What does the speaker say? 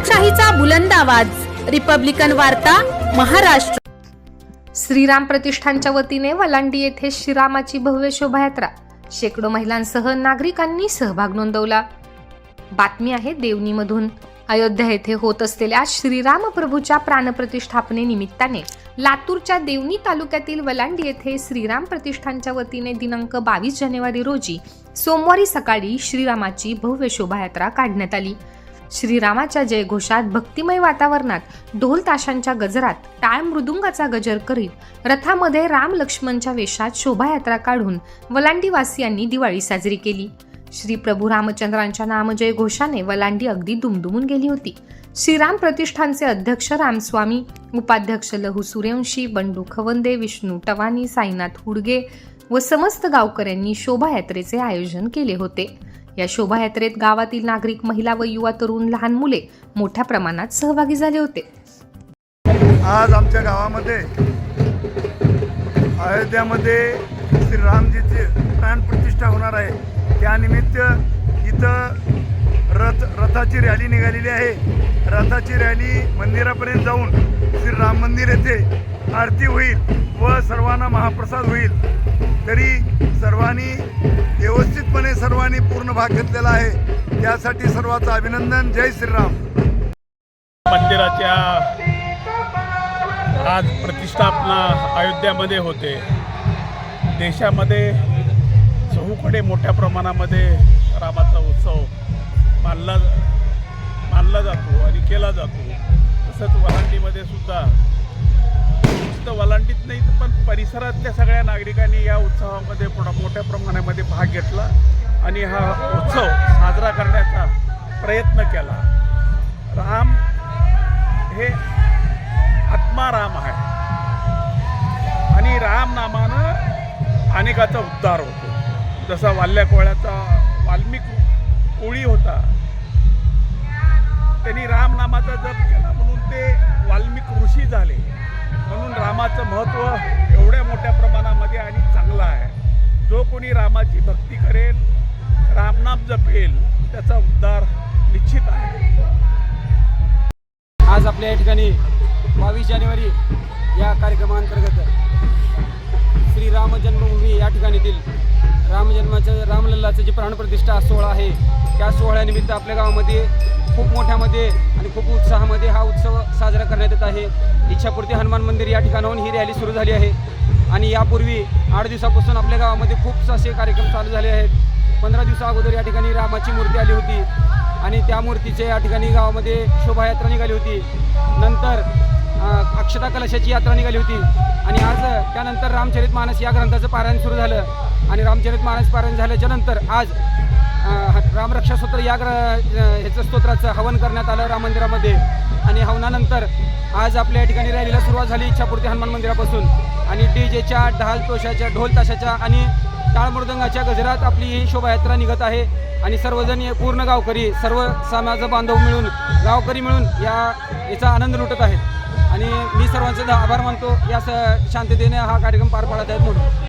लोकशाहीचा बुलंद आवाज. रिपब्लिकन वार्ता महाराष्ट्र. श्रीराम प्रतिष्ठानच्या वतीने वलांडी येथे श्रीरामाची भव्य शोभायात्रा. शेकडो महिलांसह नागरिकांनी सहभाग नोंदवला. बातमी आहे देवनीमधून. अयोध्या येथे होत असलेल्या श्रीराम प्रभूच्या प्राणप्रतिष्ठापने निमित्ताने लातूरच्या देवणी तालुक्यातील वलांडी येथे श्रीराम प्रतिष्ठानच्या वतीने दिनांक बावीस जानेवारी रोजी सोमवारी सकाळी श्रीरामाची भव्य शोभायात्रा काढण्यात आली. श्रीरामाच्या जयघोषात भक्तिमय वातावरणात ढोल ताशांच्या गजरात टाळ मृदुंगाचा गजर करीत रथामध्ये राम लक्ष्मणच्या वेशात शोभायात्रा काढून वलांडीवासियांनी दिवाळी साजरी केली. श्री प्रभू रामचंद्रांच्या नामजय घोषाने वलांडी अगदी दुमदुमून गेली होती. श्रीराम प्रतिष्ठानचे अध्यक्ष रामस्वामी उपाध्यक्ष लहू सूर्यवंशी बंडू खवंदे विष्णू टवानी साईनाथ हुडगे व समस्त गावकऱ्यांनी शोभायात्रेचे आयोजन केले होते. या शोभायात्रेत गावातील नागरिक महिला व युवा तरुण लहान मुले मोठ्या प्रमाणात सहभागी झाले होते. आज आमच्या गावामध्ये अयोध्यामध्ये श्रीरामजीची प्राणप्रतिष्ठा होणार आहे. त्यानिमित्त इथं रथ रथाची रॅली निघालेली आहे. रथाची रॅली मंदिरापर्यंत जाऊन श्रीराम मंदिर येथे आरती होईल व सर्वांना महाप्रसाद होईल. तरी सर्वांनी व्यवस्थितपणे सर्वांनी पूर्ण भाग घेतलेला आहे. त्यासाठी सर्वांचं अभिनंदन. जय श्रीराम. मंदिराच्या आज प्रतिष्ठापना अयोध्यामध्ये होते. देशामध्ये चहूकडे मोठ्या प्रमाणामध्ये रामाचा उत्सव मानला मानला जातो आणि केला जातो. तसंच वरांडीमध्ये सुद्धा नुसतं वलांडीत नाही तर पण परिसरातल्या सगळ्या नागरिकांनी या उत्सवामध्ये मोठ्या प्रमाणामध्ये भाग घेतला आणि हा उत्सव साजरा करण्याचा प्रयत्न केला. राम हे आत्माराम आहे. आणि राम नामानं अनेकाचा उद्धार होतो. जसा वाल्ल्या कोळ्याचा वाल्मिक कोळी होता त्यांनी राम नामाचा जप केला म्हणून ते वाल्मिक जपेल त्याचा उद्धार निश्चित आहे. आज आपल्या या ठिकाणी बावीस जानेवारी या कार्यक्रमांतर्गत श्रीराम जन्मभूमी या ठिकाणीतील रामजन्माचं रामलल्लाचं जे प्राणप्रतिष्ठा सोहळा आहे त्या सोहळ्यानिमित्त आपल्या गावामध्ये खूप मोठ्यामध्ये आणि खूप उत्साहामध्ये हा उत्सव साजरा करण्यात येत आहे. इच्छापूर्ती हनुमान मंदिर या ठिकाणाहून ही रॅली सुरू झाली आहे. आणि यापूर्वी आठ दिवसापासून आपल्या गावामध्ये खूप असे कार्यक्रम चालू झाले आहेत. पंधरा दिवसा अगोदर या ठिकाणी रामाची मूर्ती आली होती. आणि त्या मूर्तीचे या ठिकाणी गावामध्ये शोभायात्रा निघाली होती. नंतर अक्षता कलशाची यात्रा निघाली होती. आणि आज त्यानंतर रामचरित मानस या ग्रंथाचं पारायण सुरू झालं. आणि रामचरित मानस पारायण झाल्याच्यानंतर आज रामरक्षा स्तोत्र या ग्र ह्याचं स्तोत्राचं हवन करण्यात आलं राम मंदिरामध्ये. आणि हवनानंतर आज आपल्या या ठिकाणी रॅलीला सुरुवात झाली इच्छापूर्ती हनुमान मंदिरापासून. आणि डी जेच्या ढाल तोशाच्या ढोल ताशाच्या आणि टाळमृदंगाच्या गजरात आपली ही शोभायात्रा निघत आहे. आणि सर्वजण पूर्ण गावकरी सर्व समाज बांधव मिळून गावकरी मिळून या याचा आनंद लुटत आहेत. आणि मी सर्वांचे आभार मानतो. या स शांततेने हा कार्यक्रम पार पाडत आहेत म्हणून.